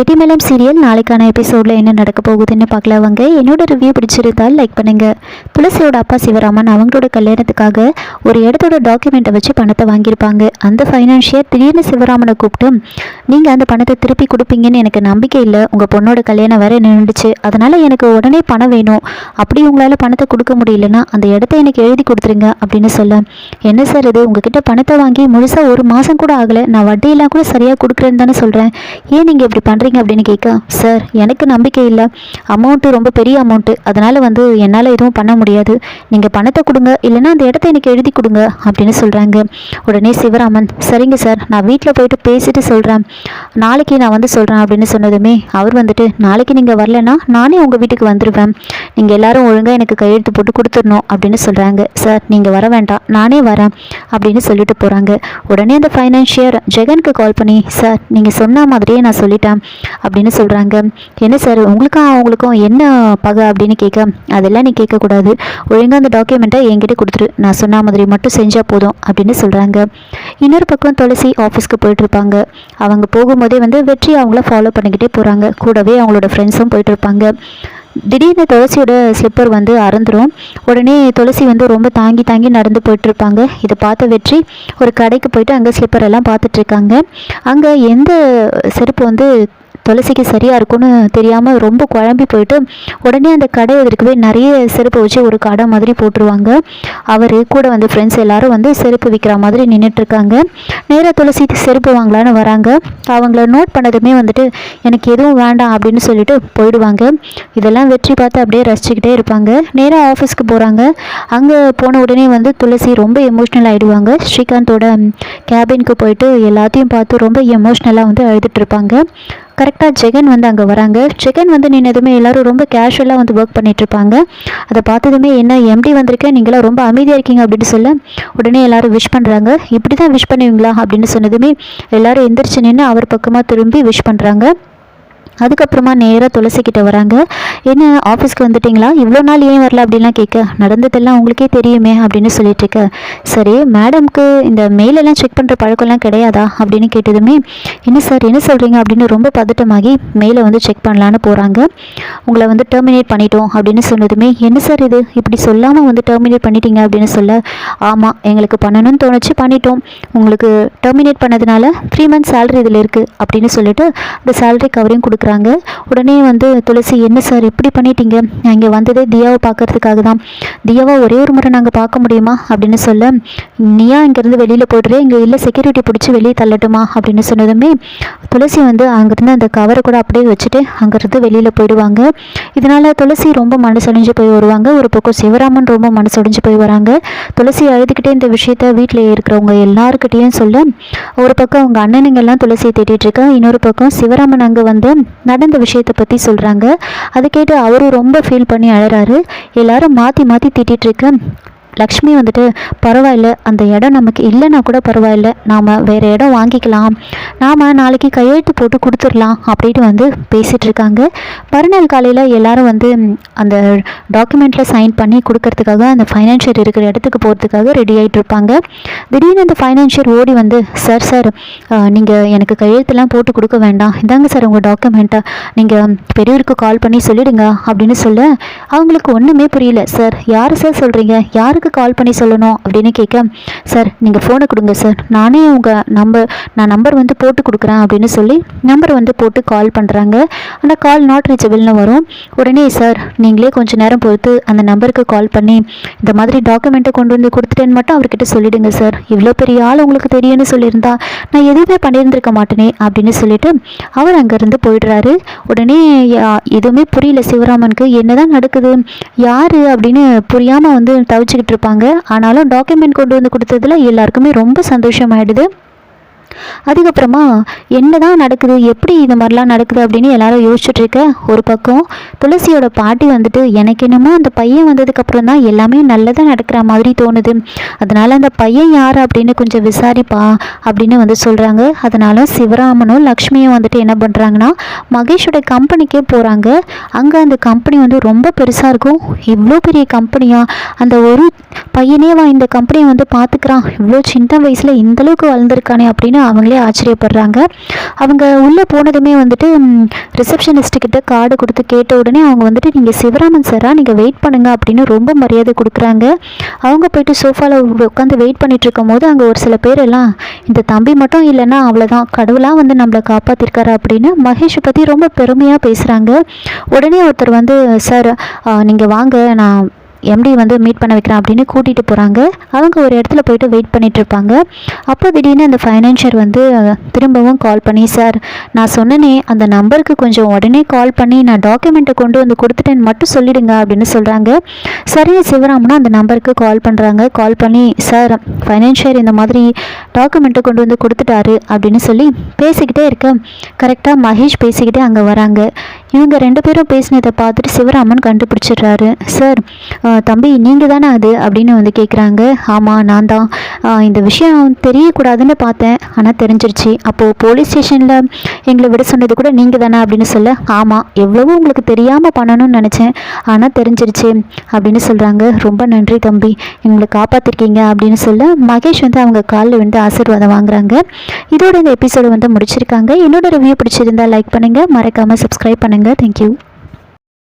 Gettimelam serial நாளைக்கான எபிசோடில் என்ன நடக்க போகுதுன்னு பார்க்கலவங்க என்னோட ரிவ்யூ பிடிச்சிருந்தால் லைக் பண்ணுங்க. துளசியோட அப்பா சிவராமன் அவங்களோட கல்யாணத்துக்காக ஒரு இடத்தோட டாக்குமெண்ட்டை வச்சு பணத்தை வாங்கியிருப்பாங்க. அந்த ஃபைனான்ஷியர் திடீர்னு சிவராமனை கூப்பிட்டு நீங்கள் அந்த பணத்தை திருப்பி கொடுப்பீங்கன்னு எனக்கு நம்பிக்கை இல்லை. உங்கள் பொண்ணோட கல்யாணம் வேற நின்றுச்சு அதனால் எனக்கு உடனே பணம் வேணும். அப்படி உங்களால் பணத்தை கொடுக்க முடியலன்னா அந்த இடத்த எனக்கு எழுதி கொடுத்துருங்க அப்படின்னு சொல்ல என்ன சார் இது? உங்ககிட்ட பணத்தை வாங்கி முழுசாக ஒரு மாதம் கூட ஆகலை. நான் வட்டியெல்லாம் கூட சரியாக கொடுக்குறேன்னு தானே சொல்கிறேன் ஏன் நீங்கள் இப்படி பண்ணுறீங்க அப்படின்னு கேட்க சார் எனக்கு நம்பிக்கை இல்லை. அமௌண்ட்டு ரொம்ப பெரிய அமௌண்ட்டு அதனால் வந்து என்னால் எதுவும் பண்ண முடியாது. நீங்கள் பணத்தை கொடுங்க. இல்லைன்னா அந்த இடத்த எனக்கு எழுதி கொடுங்க அப்படின்னு சொல்கிறாங்க உடனே சிவராமன் சரிங்க சார் நான் வீட்டில் போயிட்டு பேசிட்டு சொல்கிறேன் நாளைக்கு நான் வந்து சொல்கிறேன் அப்படின்னு சொன்னதுமே அவர் வந்துட்டு நாளைக்கு நீங்கள் வரலன்னா நானே உங்கள் வீட்டுக்கு வந்துடுவேன் நீங்கள் எல்லாரும் ஒழுங்காக எனக்கு கையெழுத்து போட்டு கொடுத்துடணும் அப்படின்னு சொல்கிறாங்க சார் நீங்கள் வர வேண்டாம். நானே வரேன் அப்படின்னு சொல்லிட்டு போகிறாங்க உடனே அந்த ஃபைனான்ஷியர் ஜெகனுக்கு கால் பண்ணி சார் நீங்கள் சொன்ன மாதிரியே நான் சொல்லிட்டேன். அப்படின்னு சொல்கிறாங்க என்ன சார் உங்களுக்கும் அவங்களுக்கும் என்ன பகை அப்படின்னு கேட்க அதெல்லாம் நீ கேட்கக்கூடாது. ஒழுங்காக அந்த டாக்குமெண்ட்டை என்கிட்ட கொடுத்துரு. நான் சொன்ன மாதிரி மட்டும் செஞ்சால் போதும் அப்படின்னு சொல்கிறாங்க இன்னொரு பக்கம் துளசி ஆஃபீஸ்க்கு போயிட்டுருப்பாங்க அவங்க போகும்போதே வந்து வெற்றி அவங்கள ஃபாலோ பண்ணிக்கிட்டே போகிறாங்க கூடவே அவங்களோட ஃப்ரெண்ட்ஸும் போயிட்டுருப்பாங்க திடீர்னு துளசியோட ஸ்லிப்பர் வந்து அறந்துடும் உடனே துளசி வந்து ரொம்ப தாங்கி தாங்கி நடந்து போயிட்டுருப்பாங்க இதை பார்த்த வெற்றி ஒரு கடைக்கு போயிட்டு அங்கே ஸ்லிப்பர் எல்லாம் பார்த்துட்ருக்காங்க அங்கே எந்த செருப்பு வந்து துளசிக்கு சரியாக இருக்கும்னு தெரியாமல் ரொம்ப குழம்பி போயிட்டு உடனே அந்த கடை எதிர்க்கவே நிறைய செருப்பு வச்சு ஒரு கடை மாதிரி போட்டுருவாங்க. அவர் கூட வந்து ஃப்ரெண்ட்ஸ் எல்லாரும் வந்து செருப்பு விற்கிற மாதிரி நின்றுட்டு இருக்காங்க நேராக துளசி செருப்பு வாங்கலான்னு வராங்க. அவங்கள நோட் பண்ணதுமே வந்துட்டு எனக்கு எதுவும் வேண்டாம் அப்படின்னு சொல்லிட்டு போயிடுவாங்க. இதெல்லாம் வெற்றி பார்த்து அப்படியே ரசிச்சுக்கிட்டே இருப்பாங்க. நேராக ஆஃபீஸ்க்கு போகிறாங்க அங்கே போன உடனே வந்து துளசி ரொம்ப எமோஷ்னல் ஆகிடுவாங்க ஸ்ரீகாந்தோட கேபினுக்கு போயிட்டு எல்லாத்தையும் பார்த்து ரொம்ப எமோஷ்னலாக வந்து அழுதுட்டு இருப்பாங்க கரெக்டாக ஜெகன் வந்து அங்கே வராங்க. ஜெகன் வந்து நின்னதுமே எல்லோரும் ரொம்ப கேஷுவலாக வந்து ஒர்க் பண்ணிகிட்ருப்பாங்க அதை பார்த்ததுமே என்ன எம்டி வந்திருக்கேன் நீங்களாம் ரொம்ப அமைதியாக இருக்கீங்க அப்படின்னு சொல்ல உடனே எல்லோரும் விஷ் பண்ணுறாங்க இப்படி தான் விஷ் பண்ணுவீங்களா அப்படின்னு சொன்னதுமே எல்லாரும் எந்திரிச்சு நின்று அவர் பக்கமாக திரும்பி விஷ் பண்ணுறாங்க அதுக்கப்புறமா நேராக துளசிக்கிட்ட வராங்க. என்ன ஆஃபீஸ்க்கு வந்துட்டிங்களா? இவ்வளோ நாள் ஏன் வரல அப்படின்லாம் கேட்க நடந்ததெல்லாம் உங்களுக்கே தெரியுமே அப்படின்னு சொல்லிட்டு இருக்க. சரி மேடம்க்கு இந்த மெயிலெல்லாம் செக் பண்ணுற பழக்கம்லாம் கிடையாதா? அப்படின்னு கேட்டதுமே என்ன சார் என்ன சொல்கிறீங்க அப்படின்னு ரொம்ப பதட்டமாகி மெயிலை வந்து செக் பண்ணலான்னு போகிறாங்க உங்களை வந்து டெர்மினேட் பண்ணிட்டோம் அப்படின்னு சொன்னதுமே என்ன சார் இது? இப்படி சொல்லாமல் வந்து டெர்மினேட் பண்ணிட்டீங்க அப்படின்னு சொல்ல ஆமாம் எங்களுக்கு பண்ணணும்னு தோணுச்சு பண்ணிட்டோம். உங்களுக்கு டெர்மினேட் பண்ணதுனால த்ரீ மந்த்ஸ் சேலரி இதில் இருக்குது அப்படின்னு சொல்லிட்டு அந்த சேலரி கவரையும் கொடுக்குறாங்க. உடனே வந்து துளசி என்ன சார் இப்படி பண்ணிட்டீங்க? நான் இங்கே வந்ததே தியாவை பார்க்கறதுக்காக தான். தியாவை ஒரே ஒரு முறை நாங்கள் பார்க்க முடியுமா? அப்படின்னு சொல்ல நீயா இங்கேருந்து வெளியில் போய்டுறே. இங்கே இல்லை செக்யூரிட்டி பிடிச்சி வெளியே தள்ளட்டுமா? அப்படின்னு சொன்னதுமே துளசி வந்து அங்கேருந்து அந்த கவரை கூட அப்படியே வச்சுட்டு அங்கேருந்து வெளியில் போயிடுவாங்க. இதனால் துளசி ரொம்ப மனசொழிஞ்சு போய் வருவாங்க. ஒரு பக்கம் சிவராமன் ரொம்ப மனசொடைஞ்சு போய் வராங்க. துளசி அழுதுகிட்டே இந்த விஷயத்த வீட்டில் இருக்கிறவங்க எல்லாருக்கிட்டேயும் சொல்ல ஒரு பக்கம் அவங்க அண்ணனுங்கெல்லாம் துளசியை தேடிட்டு இருக்கா இன்னொரு பக்கம் சிவராமன் அங்கே வந்து நடந்த விஷயத்தை பற்றி சொல்கிறாங்க அதை கேட்டு அவரும் ரொம்ப ஃபீல் பண்ணி அழறாரு. எல்லாரும் மாற்றி மாற்றி திட்டிகிட்டு லக்ஷ்மி வந்துட்டு பரவாயில்ல அந்த இடம் நமக்கு இல்லைன்னா கூட பரவாயில்ல நாம் வேறு இடம் வாங்கிக்கலாம். நாம் நாளைக்கு கையெழுத்து போட்டு கொடுத்துடலாம் அப்படின்ட்டு வந்து பேசிகிட்டு இருக்காங்க. மறுநாள் காலையில் எல்லாரும் வந்து அந்த டாக்குமெண்ட்டில் சைன் பண்ணி கொடுக்கறதுக்காக அந்த ஃபைனான்ஷியர் இருக்கிற இடத்துக்கு போகிறதுக்காக ரெடி ஆகிட்டு இருப்பாங்க. திடீர்னு அந்த ஃபைனான்ஷியர் ஓடி வந்து சார் சார் நீங்கள் எனக்கு கையெழுத்துலாம் போட்டு கொடுக்க வேண்டாம். இதாங்க சார் உங்கள் டாக்குமெண்ட்டை. நீங்கள் பெரியவருக்கு கால் பண்ணி சொல்லிடுங்க அப்படின்னு சொல்ல அவங்களுக்கு ஒன்றுமே புரியல. சார் யார் சார் சொல்கிறீங்க யாருக்கு கால் பண்ணி சொல்லணும் அப்படின்னு கேட்க சார் நீங்கள் ஃபோனை கொடுங்க சார் நானே உங்கள் நம்பர் நான் நம்பர் வந்து போட்டு கொடுக்குறேன் அப்படின்னு சொல்லி நம்பர் வந்து போட்டு கால் பண்ணுறாங்க அந்த கால் நாட் ரீச்சபிள்னு வரும். உடனே சார் நீங்களே கொஞ்சம் நேரம் பொறுத்து அந்த நம்பருக்கு கால் பண்ணி இந்த மாதிரி டாக்குமெண்ட்டை கொண்டு வந்து கொடுத்துட்டேன்னு மட்டும் அவர்கிட்ட சொல்லிவிடுங்க சார் இவ்வளோ பெரிய ஆள் உங்களுக்கு தெரியும்னு சொல்லியிருந்தா நான் எதுவுமே பண்ணியிருந்திருக்க மாட்டேனே அப்படின்னு சொல்லிட்டு அவர் அங்கேருந்து போயிடுறாரு. உடனே எதுவுமே புரியல சிவராமனுக்கு. என்னதான் நடக்குது? யார்? அப்படின்னு புரியாமல் வந்து தவிச்சுக்கிட்டு இருப்பாங்க ஆனாலும் டாக்குமெண்ட் கொண்டு வந்து கொடுத்ததுல எல்லாருக்குமே ரொம்ப சந்தோஷமாயிடுது. அதுக்கப்புறமா என்ன தான் நடக்குது? எப்படி இது மாதிரிலாம் நடக்குது? அப்படின்னு எல்லாரும் யோசிச்சுட்ருக்க ஒரு பக்கம் துளசியோட பாட்டி வந்துட்டு எனக்கு என்னமோ அந்த பையன் வந்ததுக்கப்புறம் தான் எல்லாமே நல்லதாக நடக்கிற மாதிரி தோணுது. அதனால் அந்த பையன் யார் அப்படின்னு கொஞ்சம் விசாரிப்பா அப்படின்னு வந்து சொல்கிறாங்க அதனால சிவராமனும் லக்ஷ்மியும் வந்துட்டு என்ன பண்ணுறாங்கன்னா மகேஷோட கம்பெனிக்கே போகிறாங்க அங்கே அந்த கம்பெனி வந்து ரொம்ப பெருசாக இருக்கும். இவ்வளோ பெரிய கம்பெனியாக அந்த ஒரு பையனே வா இந்த கம்பெனியை வந்து பார்த்துக்கிறான் இவ்வளோ சின்ன வயசில் இந்தளவுக்கு வளர்ந்துருக்கானே அப்படின்னு அவங்களே ஆச்சரியப்படுறாங்க. அவங்க உள்ளே போனதுமே வந்துட்டு ரிசப்ஷனிஸ்ட்டுக்கிட்ட கார்டு கொடுத்து கேட்ட உடனே அவங்க வந்துட்டு நீங்கள் சிவராமன் சாரா நீங்கள் வெயிட் பண்ணுங்க அப்படின்னு ரொம்ப மரியாதை கொடுக்குறாங்க. அவங்க போயிட்டு சோஃபாவில் உட்காந்து வெயிட் பண்ணிட்டு இருக்கும் போது அங்கே ஒரு சில பேர் எல்லாம் இந்த தம்பி மட்டும் இல்லைன்னா அவ்வளோதான் கடவுளாக வந்து நம்மளை காப்பாற்றிருக்காரு அப்படின்னு மகேஷை பற்றி ரொம்ப பெருமையாக பேசுகிறாங்க உடனே ஒருத்தர் வந்து சார் நீங்கள் வாங்க நான் எம்டி வந்து மீட் பண்ண வைக்கிறேன் அப்படின்னு கூட்டிகிட்டு போகிறாங்க அவங்க ஒரு இடத்துல போயிட்டு வெயிட் பண்ணிட்டு இருப்பாங்க. அப்போ திடீர்னு அந்த ஃபைனான்ஷியர் வந்து திரும்பவும் கால் பண்ணி சார் நான் சொன்னனே அந்த நம்பருக்கு கொஞ்சம் உடனே கால் பண்ணி நான் டாக்குமெண்ட்டை கொண்டு வந்து கொடுத்துட்டேன்னு மட்டும் சொல்லிடுங்க அப்படின்னு சொல்கிறாங்க சரியா சிவராமனா அந்த நம்பருக்கு கால் பண்ணுறாங்க கால் பண்ணி சார் ஃபைனான்ஷியர் இந்த மாதிரி டாக்குமெண்ட்டை கொண்டு வந்து கொடுத்துட்டாரு அப்படின்னு சொல்லி பேசிக்கிட்டே இருக்க. கரெக்டாக மகேஷ் பேசிக்கிட்டே அங்கே வராங்க. இவங்க ரெண்டு பேரும் பேசினதை பார்த்துட்டு சிவராமன் கண்டுபிடிச்சிடுறாரு. சார் தம்பி நீங்கள் தானே அது? அப்படின்னு வந்து கேட்குறாங்க ஆமாம் நான் தான் இந்த விஷயம் தெரியக்கூடாதுன்னு பார்த்தேன். ஆனால் தெரிஞ்சிருச்சு. அப்போது போலீஸ் ஸ்டேஷனில் எங்களை விட சொன்னது கூட நீங்கள் தானே அப்படின்னு சொல்ல ஆமாம் எவ்வளவோ உங்களுக்கு தெரியாமல் பண்ணணும்னு நினச்சேன். ஆனால் தெரிஞ்சிருச்சு அப்படின்னு சொல்கிறாங்க ரொம்ப நன்றி தம்பி. எங்களை காப்பாற்றிருக்கீங்க அப்படின்னு சொல்ல மகேஷ் வந்து அவங்க காலில் வந்து ஆசீர்வாதம் வாங்குறாங்க. இதோட இந்த எபிசோடு வந்து முடிச்சிருக்காங்க. என்னோட ரிவ்யூ பிடிச்சிருந்தா லைக் பண்ணுங்கள் மறக்காமல் சப்ஸ்கிரைப் பண்ணுங்கள் Thank God, thank you.